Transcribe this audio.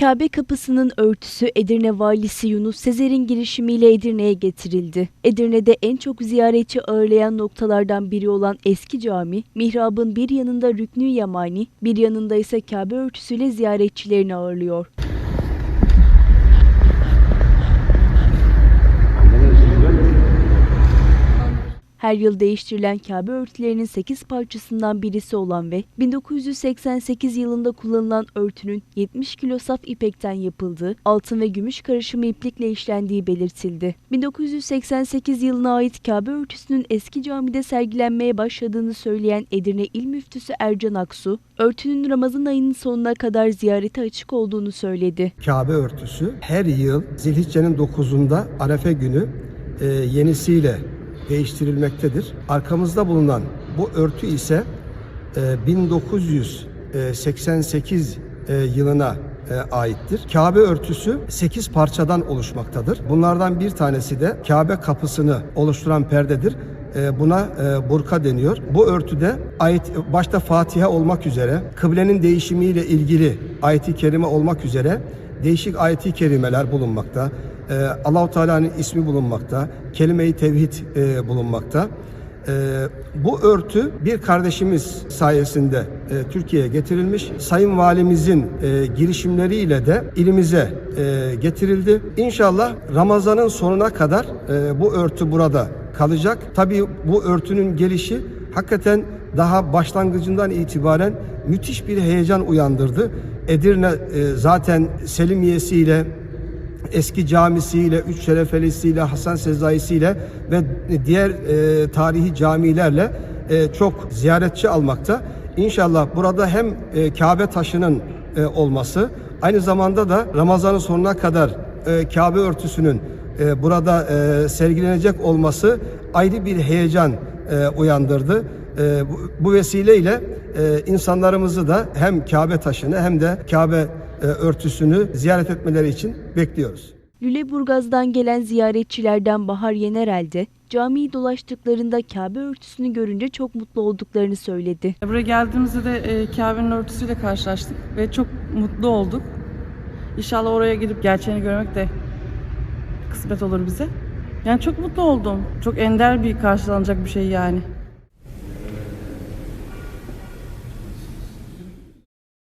Kabe kapısının örtüsü Edirne Valisi Yunus Sezer'in girişimiyle Edirne'ye getirildi. Edirne'de en çok ziyaretçi ağırlayan noktalardan biri olan eski cami, mihrabın bir yanında Rüknü Yamani, bir yanında ise Kabe örtüsüyle ziyaretçilerini ağırlıyor. Her yıl değiştirilen Kabe örtülerinin 8 parçasından birisi olan ve 1988 yılında kullanılan örtünün 70 kilo saf ipekten yapıldığı, altın ve gümüş karışımı iplikle işlendiği belirtildi. 1988 yılına ait Kabe örtüsünün eski camide sergilenmeye başladığını söyleyen Edirne İl Müftüsü Ercan Aksu, örtünün Ramazan ayının sonuna kadar ziyarete açık olduğunu söyledi. Kabe örtüsü her yıl Zilhicce'nin 9'unda Arefe günü e, yenisiyle değiştirilmektedir. Arkamızda bulunan bu örtü ise e, 1988 e, yılına e, aittir. Kabe örtüsü 8 parçadan oluşmaktadır. Bunlardan bir tanesi de Kabe kapısını oluşturan perdedir. E, Buna e, burka deniyor. Bu örtüde ayet başta Fatiha olmak üzere kıblenin değişimiyle ilgili ayeti kerime olmak üzere değişik ayeti kerimeler bulunmakta. Ee, Allahu Teala'nın ismi bulunmakta. Kelime-i tevhid e, bulunmakta. Ee, bu örtü bir kardeşimiz sayesinde e, Türkiye'ye getirilmiş. Sayın Valimizin e, girişimleriyle de ilimize e, getirildi. İnşallah Ramazan'ın sonuna kadar e, bu örtü burada kalacak. Tabii bu örtünün gelişi hakikaten daha başlangıcından itibaren müthiş bir heyecan uyandırdı. Edirne e, zaten Selimiyesi'yle eski camisiyle, Üç Şerefelisiyle, Hasan Sezai'siyle ve diğer e, tarihi camilerle e, çok ziyaretçi almakta. İnşallah burada hem e, Kabe taşının e, olması, aynı zamanda da Ramazan'ın sonuna kadar e, Kabe örtüsünün e, burada e, sergilenecek olması ayrı bir heyecan e, uyandırdı. E, bu, bu vesileyle e, insanlarımızı da hem Kabe taşını hem de Kabe örtüsünü ziyaret etmeleri için bekliyoruz. Lüleburgaz'dan gelen ziyaretçilerden Bahar Yenerel de camiyi dolaştıklarında Kabe örtüsünü görünce çok mutlu olduklarını söyledi. Buraya geldiğimizde de e, Kabe'nin örtüsüyle karşılaştık ve çok mutlu olduk. İnşallah oraya gidip gerçeğini görmek de kısmet olur bize. Yani çok mutlu oldum. Çok ender bir karşılanacak bir şey yani.